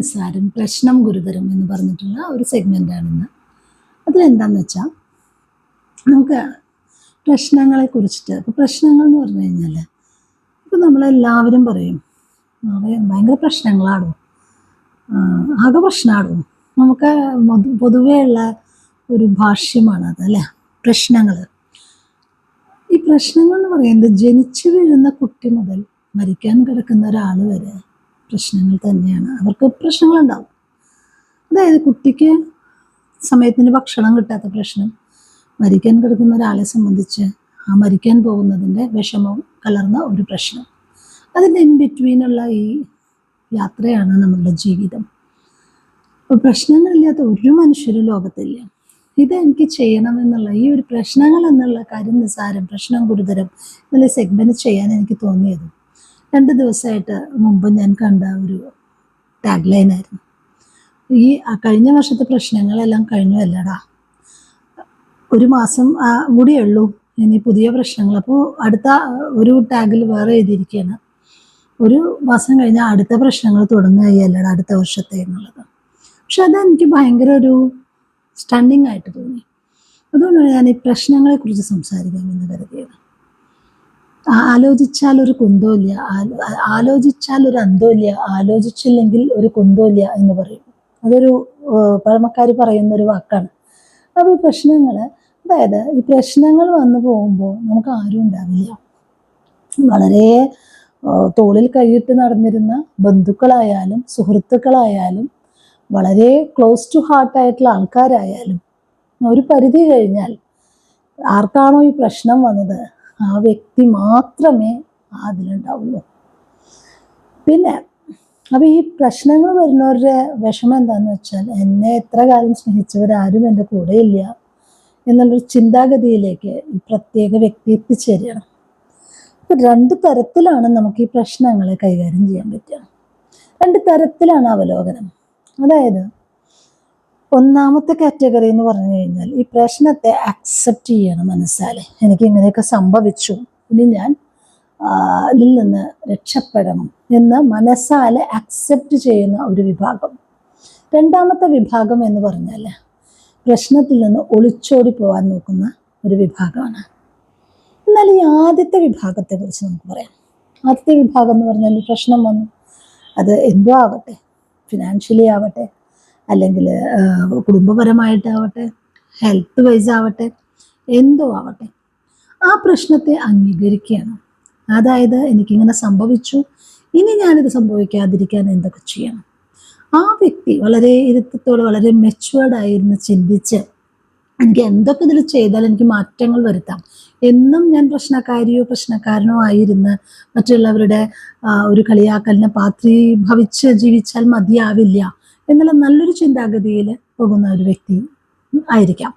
നിസ്സാരം പ്രശ്നം ഗുരുതരം എന്ന് പറഞ്ഞിട്ടുള്ള ഒരു സെഗ്മെന്റാണ് ഇന്ന് അതിലെന്താന്ന് വെച്ചാൽ നമുക്ക് പ്രശ്നങ്ങളെ കുറിച്ചിട്ട് ഇപ്പോൾ പ്രശ്നങ്ങൾ എന്ന് പറഞ്ഞു കഴിഞ്ഞാൽ ഇപ്പം നമ്മളെല്ലാവരും പറയും ഭയങ്കര പ്രശ്നങ്ങളാടും? ആകെ പ്രശ്നമാടും നമുക്ക് പൊതുവെയുള്ള ഒരു ഭാഷ്യമാണത് അല്ലേ? പ്രശ്നങ്ങൾ ഈ പ്രശ്നങ്ങൾ എന്ന് പറയുന്നത് ജനിച്ചു വീഴുന്ന കുട്ടി മുതൽ മരിക്കാൻ കിടക്കുന്ന ഒരാൾ വരെ പ്രശ്നങ്ങൾ തന്നെയാണ്. അവർക്ക് പ്രശ്നങ്ങളുണ്ടാവും. അതായത് കുട്ടിക്ക് സമയത്തിന് ഭക്ഷണം കിട്ടാത്ത പ്രശ്നം മരിക്കാൻ കിടക്കുന്ന ഒരാളെ സംബന്ധിച്ച് ആ മരിക്കാൻ പോകുന്നതിന്റെ വിഷമം കലർന്ന ഒരു പ്രശ്നം. അതിന്റെ ഇൻ ബിറ്റ്വീനുള്ള ഈ യാത്രയാണ് നമ്മളുടെ ജീവിതം. അപ്പോൾ പ്രശ്നങ്ങളില്ലാത്ത ഒരു മനുഷ്യരും ലോകത്തില്ല. ഇത് എനിക്ക് ചെയ്യണം എന്നുള്ള ഈ ഒരു പ്രശ്നങ്ങൾ എന്നുള്ള കാര്യം നിസ്സാരം പ്രശ്നം ഗുരുതരം എന്നുള്ള സെഗ്മെന്റ് ചെയ്യാൻ എനിക്ക് തോന്നിയത് രണ്ട് ദിവസമായിട്ട് മുമ്പ് ഞാൻ കണ്ട ഒരു ടാഗ് ലൈനായിരുന്നു ഈ കഴിഞ്ഞ വർഷത്തെ പ്രശ്നങ്ങളെല്ലാം കഴിഞ്ഞു അല്ലടാ. ഒരു മാസം കൂടിയേ ഉള്ളൂ. ഇനി പുതിയ പ്രശ്നങ്ങൾ. അപ്പോൾ അടുത്ത ഒരു ടാഗിൽ വേറെ എഴുതിയിരിക്കുകയാണ്. ഒരു മാസം കഴിഞ്ഞാൽ അടുത്ത പ്രശ്നങ്ങൾ തുടങ്ങുകയല്ലടാ അടുത്ത വർഷത്തെ എന്നുള്ളത്. പക്ഷെ അത് എനിക്ക് ഭയങ്കര ഒരു സ്റ്റണ്ണിങ് ആയിട്ട് തോന്നി. അതുകൊണ്ടാണ് ഞാൻ ഈ പ്രശ്നങ്ങളെ കുറിച്ച് സംസാരിക്കാമെന്ന് കരുതിയത്. ആലോചിച്ചാൽ ഒരു കുന്തോല്യ ആലോ- ആലോചിച്ചാൽ ഒരു അന്തോല്യ ആലോചിച്ചില്ലെങ്കിൽ ഒരു കുന്തോല്യ എന്ന് പറയും. അതൊരു പഴമക്കാർ പറയുന്ന ഒരു വാക്കാണ്. അപ്പോൾ ഈ പ്രശ്നങ്ങൾ അതായത് ഈ പ്രശ്നങ്ങൾ വന്നു പോകുമ്പോൾ നമുക്ക് ആരും ഉണ്ടാവില്ല. വളരെ തോളിൽ കൈയിട്ട് നടന്നിരുന്ന ബന്ധുക്കളായാലും സുഹൃത്തുക്കളായാലും വളരെ ക്ലോസ് ടു ഹാർട്ട് ആയിട്ടുള്ള ആൾക്കാരായാലും ഒരു പരിധി കഴിഞ്ഞാൽ ആർക്കാണോ ഈ പ്രശ്നം വന്നത്? ആ വ്യക്തി മാത്രമേ അതിലുണ്ടാവുള്ളൂ. പിന്നെ അപ്പൊ ഈ പ്രശ്നങ്ങൾ വരുന്നവരുടെ വിഷമം എന്താന്ന് വെച്ചാൽ എന്നെ എത്ര കാലം സ്നേഹിച്ചവരാരും എന്റെ കൂടെ ഇല്ല എന്നുള്ളൊരു ചിന്താഗതിയിലേക്ക് ഈ പ്രത്യേക വ്യക്തി എത്തിച്ചേരുകയാണ്. അപ്പൊ രണ്ട് തരത്തിലാണ് നമുക്ക് ഈ പ്രശ്നങ്ങളെ കൈകാര്യം ചെയ്യാൻ പറ്റുക. രണ്ട് തരത്തിലാണ് അവലോകനം. അതായത് ഒന്നാമത്തെ കാറ്റഗറി എന്ന് പറഞ്ഞു കഴിഞ്ഞാൽ ഈ പ്രശ്നത്തെ അക്സെപ്റ്റ് ചെയ്യണം മനസ്സാലെ. എനിക്ക് ഇങ്ങനെയൊക്കെ സംഭവിച്ചു. ഇനി ഞാൻ ഇതിൽ നിന്ന് രക്ഷപ്പെടണം എന്ന് മനസ്സാലെ അക്സെപ്റ്റ് ചെയ്യുന്ന ഒരു വിഭാഗം. രണ്ടാമത്തെ വിഭാഗം എന്ന് പറഞ്ഞാൽ പ്രശ്നത്തിൽ നിന്ന് ഒളിച്ചോടി പോകാൻ നോക്കുന്ന ഒരു വിഭാഗമാണ്. എന്നാൽ ഈ ആദ്യത്തെ വിഭാഗത്തെ കുറിച്ച് നമുക്ക് പറയാം. ആദ്യത്തെ വിഭാഗം എന്ന് പറഞ്ഞാൽ പ്രശ്നം വന്നു. അത് എന്തോ ആവട്ടെ? ഫിനാൻഷ്യലി ആവട്ടെ? അല്ലെങ്കിൽ കുടുംബപരമായിട്ടാവട്ടെ ഹെൽത്ത് വൈസ് ആവട്ടെ എന്തോ ആവട്ടെ ആ പ്രശ്നത്തെ അംഗീകരിക്കുകയാണ്. അതായത് എനിക്കിങ്ങനെ സംഭവിച്ചു. ഇനി ഞാനിത് സംഭവിക്കാതിരിക്കാൻ എന്തൊക്കെ ചെയ്യണം? ആ വ്യക്തി വളരെ ഇരുത്തത്തോടെ വളരെ മെച്ചുവേർഡായിരുന്നു ചിന്തിച്ച് എനിക്ക് എന്തൊക്കെ ഇതിൽ ചെയ്താൽ എനിക്ക് മാറ്റങ്ങൾ വരുത്താം. എന്നും ഞാൻ പ്രശ്നക്കാരിയോ പ്രശ്നക്കാരനോ ആയിരുന്ന് മറ്റുള്ളവരുടെ ഒരു കളിയാക്കലിനെ പാത്രീഭവിച്ച് ജീവിച്ചാൽ മതിയാവില്ല. എന്നുള്ള നല്ലൊരു ചിന്താഗതിയിൽ പോകുന്ന ഒരു വ്യക്തി ആയിരിക്കാം.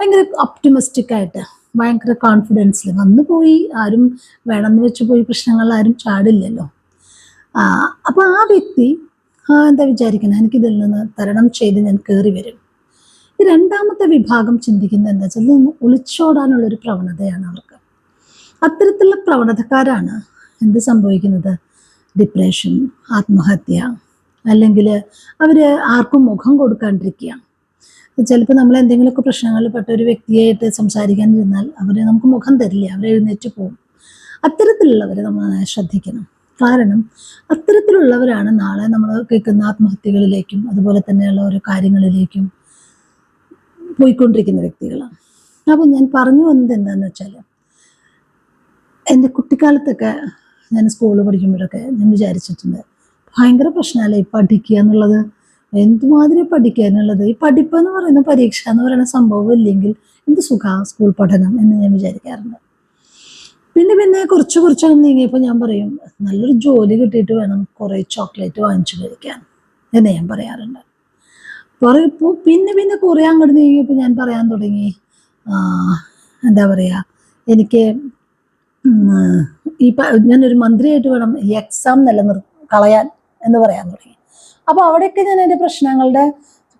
ഭയങ്കര ഒപ്റ്റിമിസ്റ്റിക് ആയിട്ട് ഭയങ്കര കോൺഫിഡൻസിൽ വന്നു പോയി ആരും വേണമെന്ന് വെച്ച് പോയി പ്രശ്നങ്ങൾ ആരും ചാടില്ലല്ലോ. അപ്പോൾ ആ വ്യക്തി എന്താ വിചാരിക്കുന്നത് എനിക്കിതിൽ നിന്ന് തരണം ചെയ്ത് ഞാൻ കയറി വരും. ഈ രണ്ടാമത്തെ വിഭാഗം ചിന്തിക്കുന്നത് എന്താ വെച്ചാൽ ഇതൊന്ന് ഒളിച്ചോടാനുള്ള ഒരു പ്രവണതയാണ് അവർക്ക്. അത്തരത്തിലുള്ള പ്രവണതക്കാരാണ് എന്ത് സംഭവിക്കുന്നത്? ഡിപ്രഷൻ ആത്മഹത്യ അല്ലെങ്കിൽ അവർ ആർക്കും മുഖം കൊടുക്കാണ്ടിരിക്കുകയാണ്. ചിലപ്പോൾ നമ്മൾ എന്തെങ്കിലുമൊക്കെ പ്രശ്നങ്ങളിൽ പെട്ട ഒരു വ്യക്തിയായിട്ട് സംസാരിക്കാൻ ഇരുന്നാൽ അവർ നമുക്ക് മുഖം തരില്ല അവർ എഴുന്നേറ്റ് പോകും. അത്തരത്തിലുള്ളവരെ നമ്മൾ ശ്രദ്ധിക്കണം. കാരണം അത്തരത്തിലുള്ളവരാണ് നാളെ നമ്മൾ കേൾക്കുന്ന ആത്മഹത്യകളിലേക്കും അതുപോലെ തന്നെയുള്ള ഓരോ കാര്യങ്ങളിലേക്കും പോയിക്കൊണ്ടിരിക്കുന്ന വ്യക്തികളാണ്. അപ്പോൾ ഞാൻ പറഞ്ഞു വന്നത് എന്താണെന്ന് വെച്ചാൽ എന്റെ കുട്ടിക്കാലത്തൊക്കെ ഞാൻ സ്കൂളിൽ പഠിക്കുമ്പോഴൊക്കെ ഞാൻ വിചാരിച്ചിട്ടുണ്ട് ഭയങ്കര പ്രശ്നമല്ലേ ഈ പഠിക്കുക എന്നുള്ളത്? എന്തുമാതിരി പഠിക്കുക എന്നുള്ളത്? ഈ പഠിപ്പ് എന്ന് പറയുന്ന പരീക്ഷ എന്ന് പറയുന്ന സംഭവം ഇല്ലെങ്കിൽ എന്ത് സുഖമാണ് സ്കൂൾ പഠനം എന്ന് ഞാൻ വിചാരിക്കാറുണ്ട്. പിന്നെ പിന്നെ കുറച്ച് കുറച്ച് നീങ്ങിയപ്പോൾ ഞാൻ പറയും നല്ലൊരു ജോലി കിട്ടിയിട്ട് വേണം കുറേ ചോക്ലേറ്റ് വാങ്ങിച്ചു കഴിക്കാൻ എന്ന് ഞാൻ പറയാറുണ്ട്. പറയപ്പോൾ പിന്നെ പിന്നെ കുറേ അങ്ങോട്ട് നീങ്ങിയപ്പോൾ ഞാൻ പറയാൻ തുടങ്ങി എന്താ പറയുക എനിക്ക് ഈ ഞാനൊരു മന്ത്രിയായിട്ട് വേണം ഈ എക്സാം നിലനിർ കളയാൻ എന്ന് പറയാൻ തുടങ്ങി. അപ്പോൾ അവിടെയൊക്കെ ഞാൻ എന്റെ പ്രശ്നങ്ങളുടെ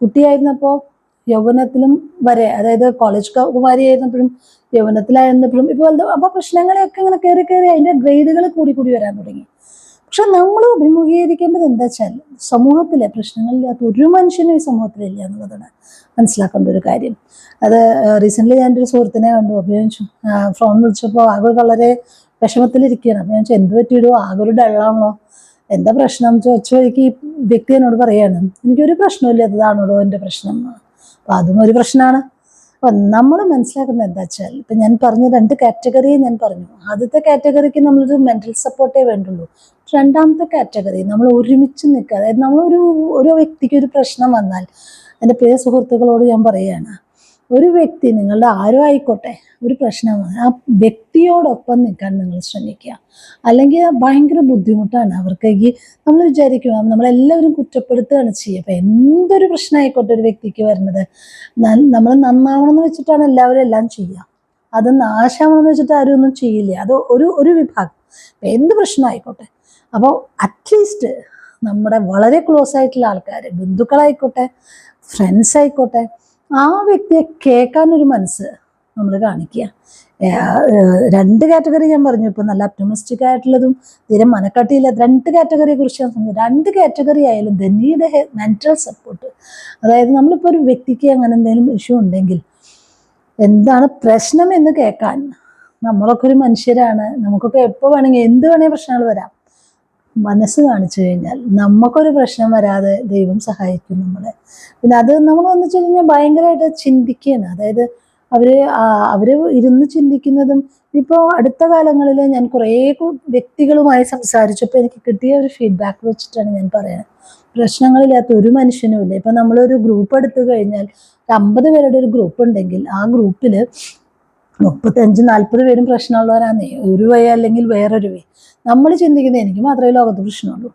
കുട്ടിയായിരുന്നപ്പോൾ യൗവനത്തിലും വരെ അതായത് കോളേജ് കുമാരിയായിരുന്നപ്പോഴും യൗവനത്തിലായിരുന്നപ്പോഴും ഇപ്പോൾ അപ്പോൾ പ്രശ്നങ്ങളെയൊക്കെ ഇങ്ങനെ കയറി കയറി അതിന്റെ ഗ്രേഡുകൾ കൂടി കൂടി വരാൻ തുടങ്ങി. പക്ഷെ നമ്മൾ അഭിമുഖീകരിക്കേണ്ടത് എന്താ വെച്ചാൽ സമൂഹത്തിലെ പ്രശ്നങ്ങളില്ലാത്ത ഒരു മനുഷ്യനും ഈ സമൂഹത്തിലില്ല എന്നുള്ളതാണ് മനസ്സിലാക്കേണ്ട ഒരു കാര്യം. അത് റീസെന്റ്ലി ഞാൻ എന്റെ ഒരു സുഹൃത്തിനെ കണ്ടു അഭിനയിച്ചു. ഫോൺ വിളിച്ചപ്പോൾ ആകെ വളരെ വിഷമത്തിലിരിക്കുകയാണ്. അപ്പോൾ എന്ത് പറ്റിയിടുമോ ആകെ ഒരു ഡള്ളാണല്ലോ എന്താ പ്രശ്നം? ചോദിച്ച വഴിക്ക് ഈ വ്യക്തി എന്നോട് പറയാണ് എനിക്കൊരു പ്രശ്നമില്ല ഇതാണോടോ എന്റെ പ്രശ്നം? അപ്പം അതും ഒരു പ്രശ്നമാണ്. അപ്പം നമ്മൾ മനസ്സിലാക്കുന്നത് എന്താ വെച്ചാൽ ഇപ്പം ഞാൻ പറഞ്ഞ രണ്ട് കാറ്റഗറി ഞാൻ പറഞ്ഞു. ആദ്യത്തെ കാറ്റഗറിക്ക് നമ്മളൊരു മെന്റൽ സപ്പോർട്ടേ വേണ്ടുള്ളൂ. രണ്ടാമത്തെ കാറ്റഗറി നമ്മൾ ഒരുമിച്ച് നിൽക്കുക. അതായത് നമ്മളൊരു ഒരു വ്യക്തിക്ക് ഒരു പ്രശ്നം വന്നാൽ എന്റെ പ്രിയ സുഹൃത്തുക്കളോട് ഞാൻ പറയുകയാണ് ഒരു വ്യക്തി നിങ്ങളുടെ ആരോ ആയിക്കോട്ടെ ഒരു പ്രശ്നമാണ്. ആ വ്യക്തിയോടൊപ്പം നിൽക്കാൻ നിങ്ങൾ ശ്രമിക്കുക. അല്ലെങ്കിൽ ഭയങ്കര ബുദ്ധിമുട്ടാണ്. അവർക്ക് ഈ നമ്മൾ വിചാരിക്കും നമ്മളെല്ലാവരും കുറ്റപ്പെടുത്തുകയാണ് ചെയ്യുക. അപ്പം എന്തൊരു പ്രശ്നമായിക്കോട്ടെ ഒരു വ്യക്തിക്ക് വരുന്നത്. നമ്മൾ നന്നാവണമെന്ന് വെച്ചിട്ടാണ് എല്ലാവരും എല്ലാം ചെയ്യുക. അത് നാശമാണെന്ന് വെച്ചിട്ട് ആരും ഒന്നും ചെയ്യില്ല. അത് ഒരു ഒരു വിഭാഗം. എന്ത് പ്രശ്നമായിക്കോട്ടെ അപ്പോൾ അറ്റ്ലീസ്റ്റ് നമ്മുടെ വളരെ ക്ലോസ് ആയിട്ടുള്ള ആൾക്കാർ ബന്ധുക്കളായിക്കോട്ടെ ഫ്രണ്ട്സ് ആയിക്കോട്ടെ ആ വ്യക്തിയെ കേൾക്കാനൊരു മനസ്സ് നമ്മൾ കാണിക്കുക. രണ്ട് കാറ്റഗറി ഞാൻ പറഞ്ഞു. ഇപ്പം നല്ല അപ്റ്റമിസ്റ്റിക് ആയിട്ടുള്ളതും തീരെ മനക്കട്ടിയില്ല. രണ്ട് കാറ്റഗറിയെ കുറിച്ച് ഞാൻ പറഞ്ഞു. രണ്ട് കാറ്റഗറി ആയാലും ദ നീഡ് മെന്റൽ സപ്പോർട്ട് അതായത് നമ്മളിപ്പോൾ ഒരു വ്യക്തിക്ക് അങ്ങനെ എന്തെങ്കിലും ഇഷ്യൂ ഉണ്ടെങ്കിൽ എന്താണ് പ്രശ്നം എന്ന് കേൾക്കാൻ നമ്മളൊക്കെ ഒരു മനുഷ്യരാണ്. നമുക്കൊക്കെ എപ്പോൾ വേണമെങ്കിൽ എന്ത് വേണമെങ്കിൽ പ്രശ്നങ്ങൾ വരാം. മനസ്സ് കാണിച്ചു കഴിഞ്ഞാൽ നമുക്കൊരു പ്രശ്നം വരാതെ ദൈവം സഹായിക്കും നമ്മളെ. പിന്നെ അത് നമ്മൾ എന്ന് വെച്ച് കഴിഞ്ഞാൽ ഭയങ്കരമായിട്ട് ചിന്തിക്കുകയാണ്. അതായത് അവർ അവർ ഇരുന്ന് ചിന്തിക്കുന്നതും ഇപ്പോൾ അടുത്ത കാലങ്ങളിൽ ഞാൻ കുറേ വ്യക്തികളുമായി സംസാരിച്ചപ്പോൾ എനിക്ക് കിട്ടിയ ഒരു ഫീഡ്ബാക്ക് വെച്ചിട്ടാണ് ഞാൻ പറയുന്നത് പ്രശ്നങ്ങളില്ലാത്ത ഒരു മനുഷ്യനും ഇല്ല ഇപ്പം നമ്മളൊരു ഗ്രൂപ്പ് എടുത്തു കഴിഞ്ഞാൽ അമ്പത് പേരുടെ ഒരു ഗ്രൂപ്പ് ഉണ്ടെങ്കിൽ ആ ഗ്രൂപ്പിൽ മുപ്പത്തഞ്ച് നാൽപ്പത് പേരും പ്രശ്നമുള്ളവരാന്നേ. ഒരു വേ അല്ലെങ്കിൽ വേറൊരു വേ നമ്മൾ ചിന്തിക്കുന്നത് എനിക്ക് മാത്രമേ ലോകത്ത് പ്രശ്നമുള്ളൂ.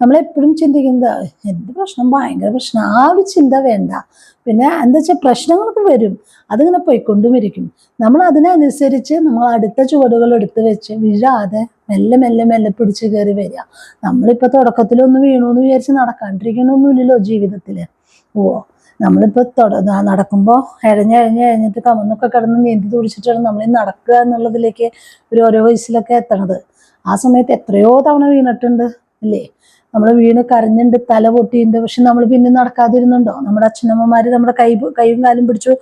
നമ്മളെപ്പോഴും ചിന്തിക്കുന്നത് എന്ത് പ്രശ്നം? ഭയങ്കര പ്രശ്നം. ആ ഒരു ചിന്ത വേണ്ട. പിന്നെ എന്താ വെച്ചാൽ പ്രശ്നങ്ങളൊക്കെ വരും. അതിങ്ങനെ പോയിക്കൊണ്ടും ഇരിക്കും നമ്മൾ അതിനനുസരിച്ച് നമ്മൾ അടുത്ത ചുവടുകൾ എടുത്ത് വെച്ച് വീഴാതെ മെല്ലെ മെല്ലെ മെല്ലെ പിടിച്ച് കയറി വരിക. നമ്മളിപ്പോൾ തുടക്കത്തിലൊന്നും വീണു എന്ന് വിചാരിച്ച് നടക്കാണ്ടിരിക്കണമൊന്നുമില്ലല്ലോ ജീവിതത്തിൽ ഓ നമ്മളിപ്പോൾ തുട എഴഞ്ഞ നടക്കുമ്പോൾ എഴഞ്ഞിട്ട് കമന്നൊക്കെ കിടന്ന് നീന്തി തുടിച്ചിട്ടാണ് നമ്മൾ നടക്കുക എന്നുള്ളതിലേക്ക് ഒരു ഓരോ വയസ്സിലൊക്കെ എത്തണത്. ആ സമയത്ത് എത്രയോ തവണ വീണിട്ടുണ്ട് അല്ലേ? നമ്മൾ വീണ് കരഞ്ഞുണ്ട് തല പൊട്ടിയിട്ടുണ്ട് പക്ഷെ നമ്മൾ പിന്നെ നടക്കാതിരുന്നുണ്ടോ? നമ്മുടെ അച്ഛനമ്മമാര് നമ്മുടെ കൈ കൈയും കാലും പിടിച്ചു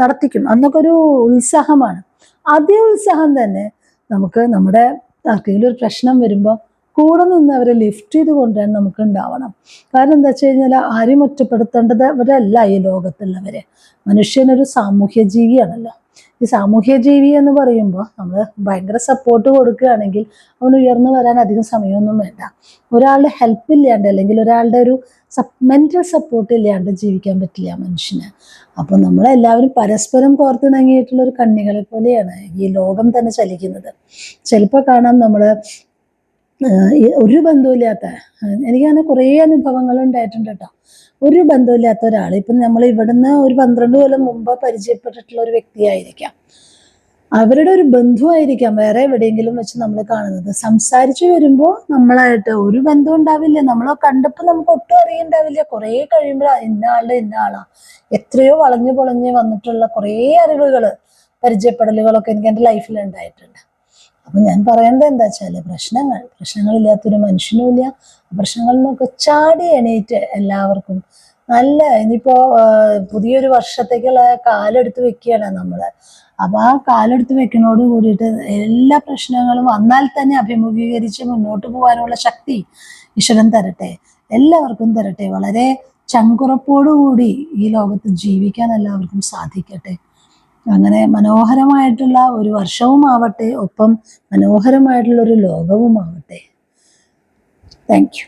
നടത്തിക്കും. അന്നൊക്കെ ഒരു ഉത്സാഹമാണ്. അതേ ഉത്സാഹം തന്നെ നമുക്ക് നമ്മുടെ ആർക്കെങ്കിലും ഒരു പ്രശ്നം വരുമ്പോൾ കൂടെ നിന്ന് അവരെ ലിഫ്റ്റ് ചെയ്ത് കൊണ്ടുവരാൻ നമുക്ക് ഉണ്ടാവണം. കാരണം എന്താ വെച്ച് കഴിഞ്ഞാൽ ആരും ഒറ്റപ്പെടുത്തേണ്ടത് അവരല്ല ഈ ലോകത്തുള്ളവരെ. മനുഷ്യനൊരു സാമൂഹ്യ ജീവിയാണല്ലോ. ഈ സാമൂഹ്യ ജീവി എന്ന് പറയുമ്പോൾ നമ്മൾ ഭയങ്കര സപ്പോർട്ട് കൊടുക്കുകയാണെങ്കിൽ അവൻ ഉയർന്നു വരാൻ അധികം സമയമൊന്നും വേണ്ട. ഒരാളുടെ ഹെൽപ്പ് ഇല്ലാണ്ട് അല്ലെങ്കിൽ ഒരാളുടെ ഒരു മെന്റൽ സപ്പോർട്ട് ഇല്ലാണ്ട് ജീവിക്കാൻ പറ്റില്ല മനുഷ്യന്. അപ്പോൾ നമ്മളെല്ലാവരും പരസ്പരം കോർത്തിണങ്ങിയിട്ടുള്ള ഒരു കണ്ണികളെ പോലെയാണ് ഈ ലോകം തന്നെ ചലിക്കുന്നത്. ചിലപ്പോൾ കാണാം നമ്മൾ ഒരു ബന്ധമില്ലാത്ത എനിക്കങ്ങനെ കുറേ അനുഭവങ്ങൾ ഉണ്ടായിട്ടുണ്ട് കേട്ടോ. ഒരു ബന്ധമില്ലാത്ത ഒരാൾ ഇപ്പം നമ്മൾ ഇവിടുന്ന് ഒരു പന്ത്രണ്ട് കൊല്ലം മുമ്പ് പരിചയപ്പെട്ടിട്ടുള്ള ഒരു വ്യക്തിയായിരിക്കാം. അവരുടെ ഒരു ബന്ധുവായിരിക്കാം വേറെ എവിടെയെങ്കിലും വെച്ച് നമ്മൾ കാണുന്നത്. സംസാരിച്ചു വരുമ്പോൾ നമ്മളായിട്ട് ഒരു ബന്ധം ഉണ്ടാവില്ല നമ്മളെ കണ്ടപ്പോൾ നമുക്ക് ഒട്ടും അറിയണ്ടാവില്ല. കുറേ കഴിയുമ്പോൾ ഇന്ന ആളുടെ ഇന്ന ആളാ. എത്രയോ വളഞ്ഞു പൊളഞ്ഞ് വന്നിട്ടുള്ള കുറേ അറിവുകൾ പരിചയപ്പെടലുകളൊക്കെ എനിക്ക് എന്റെ ലൈഫിൽ ഉണ്ടായിട്ടുണ്ട്. അപ്പം ഞാൻ പറയേണ്ടത് എന്താ വെച്ചാൽ പ്രശ്നങ്ങൾ പ്രശ്നങ്ങളില്ലാത്തൊരു മനുഷ്യനുമില്ല. പ്രശ്നങ്ങളിൽ നിന്നൊക്കെ ചാടി എണീറ്റ് എല്ലാവർക്കും നല്ല ഇനിയിപ്പോ പുതിയൊരു വർഷത്തേക്കുള്ള കാലെടുത്ത് വെക്കുകയാണ് നമ്മൾ അപ്പൊ ആ കാലെടുത്ത് വെക്കുന്നതോട് കൂടിയിട്ട് എല്ലാ പ്രശ്നങ്ങളും വന്നാൽ തന്നെ അഭിമുഖീകരിച്ച് മുന്നോട്ട് പോകാനുള്ള ശക്തി ഈശ്വരൻ തരട്ടെ. എല്ലാവർക്കും തരട്ടെ. വളരെ ചങ്കുറപ്പോടുകൂടി ഈ ലോകത്ത് ജീവിക്കാൻ എല്ലാവർക്കും സാധിക്കട്ടെ. അങ്ങനെ മനോഹരമായിട്ടുള്ള ഒരു വർഷവും ആവട്ടെ ഒപ്പം മനോഹരമായിട്ടുള്ള ഒരു ലോകവുമാവട്ടെ. Thank you